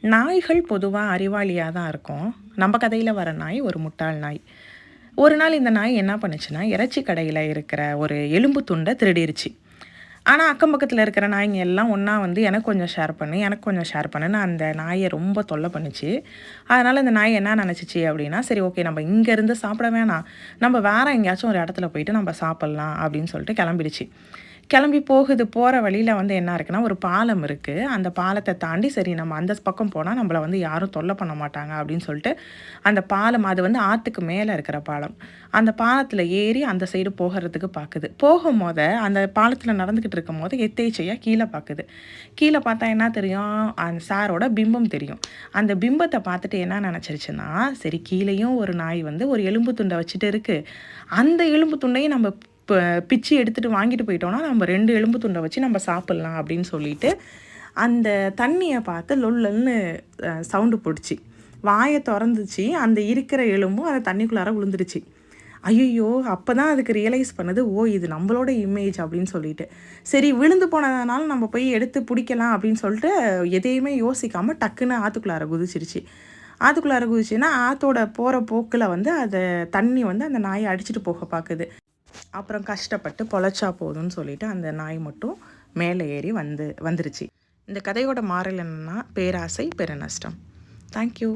நாய்கள் பொதுவாக அறிவாளியாக தான் இருக்கும். நம்ம கதையில் வர நாய் ஒரு முட்டாள் நாய். ஒரு நாள் இந்த நாய் என்ன பண்ணுச்சுன்னா இறைச்சி கடையில் இருக்கிற ஒரு எலும்பு துண்டை திருடிருச்சு. ஆனால் அக்கம் பக்கத்தில் இருக்கிற நாய்ங்க எல்லாம் ஒன்றா வந்து எனக்கு கொஞ்சம் ஷேர் பண்ணு எனக்கு கொஞ்சம் ஷேர் பண்ணுன்னு அந்த நாயை ரொம்ப தொல்லை பண்ணுச்சு. அதனால் இந்த நாய் என்ன நினச்சிச்சு அப்படின்னா சரி ஓகே நம்ம இங்கேருந்து சாப்பிட வேணாம். நம்ம வேறு எங்கேயாச்சும் ஒரு இடத்துல போயிட்டு நம்ம சாப்பிட்லாம் அப்படின்னு சொல்லிட்டு கிளம்பிடுச்சு. கிளம்பி போகுது போகிற வழியில் வந்து என்ன இருக்குன்னா ஒரு பாலம் இருக்குது அந்த பாலத்தை தாண்டி சரி நம்ம அந்த பக்கம் போனால் நம்மளை வந்து யாரும் தொல்லை பண்ண மாட்டாங்க அப்படின்னு சொல்லிட்டு அந்த பாலம் அது வந்து ஆற்றுக்கு மேலே இருக்கிற பாலம். அந்த பாலத்தில் ஏறி அந்த சைடு போகிறதுக்கு பார்க்குது போகும்போது அந்த பாலத்தில் நடந்துக்கிட்டு இருக்கும் போது எத்தேச்சையாக கீழே பார்க்குது கீழே பார்த்தா என்ன தெரியும்? அந்த சாரோட பிம்பம் தெரியும். அந்த பிம்பத்தை பார்த்துட்டு என்ன நினச்சிருச்சுன்னா சரி கீழேயும் ஒரு நாய் வந்து ஒரு எலும்பு துண்டை வச்சுட்டு இருக்குது அந்த எலும்பு துண்டையும் நம்ம இப்போ பிச்சு எடுத்துகிட்டு வாங்கிட்டு போயிட்டோம்னா நம்ம ரெண்டு எலும்பு துண்டை வச்சு நம்ம சாப்பிட்லாம் அப்படின்னு சொல்லிட்டு அந்த தண்ணியை பார்த்து லொல்லன்னு சவுண்டு போடுச்சு வாயை திறந்துச்சு. அந்த இருக்கிற எலும்பும் அந்த தண்ணிக்குள்ளார விழுந்துருச்சு. ஐயோ அப்போ தான் அதுக்கு ரியலைஸ் பண்ணது ஓ இது நம்மளோட இமேஜ் அப்படின்னு சொல்லிட்டு. சரி விழுந்து போனதுனால நம்ம போய் எடுத்து பிடிக்கலாம் அப்படின்னு சொல்லிட்டு எதையுமே யோசிக்காமல் டக்குன்னு ஆற்றுக்குள்ளார குதிச்சிருச்சு. ஆற்றுக்குள்ளார குதிச்சுன்னா ஆற்றோட போகிற போக்கில் வந்து அதை தண்ணி வந்து அந்த நாயை அடிச்சுட்டு போக பார்க்குது அப்புறம் கஷ்டப்பட்டு பொழைச்சா போதும்னு சொல்லிட்டு அந்த நாய் மட்டும் மேலே ஏறி வந்து வந்துருச்சு. இந்த கதையோட மாறல் என்னென்னா பேராசை பெருநஷ்டம். தேங்க்யூ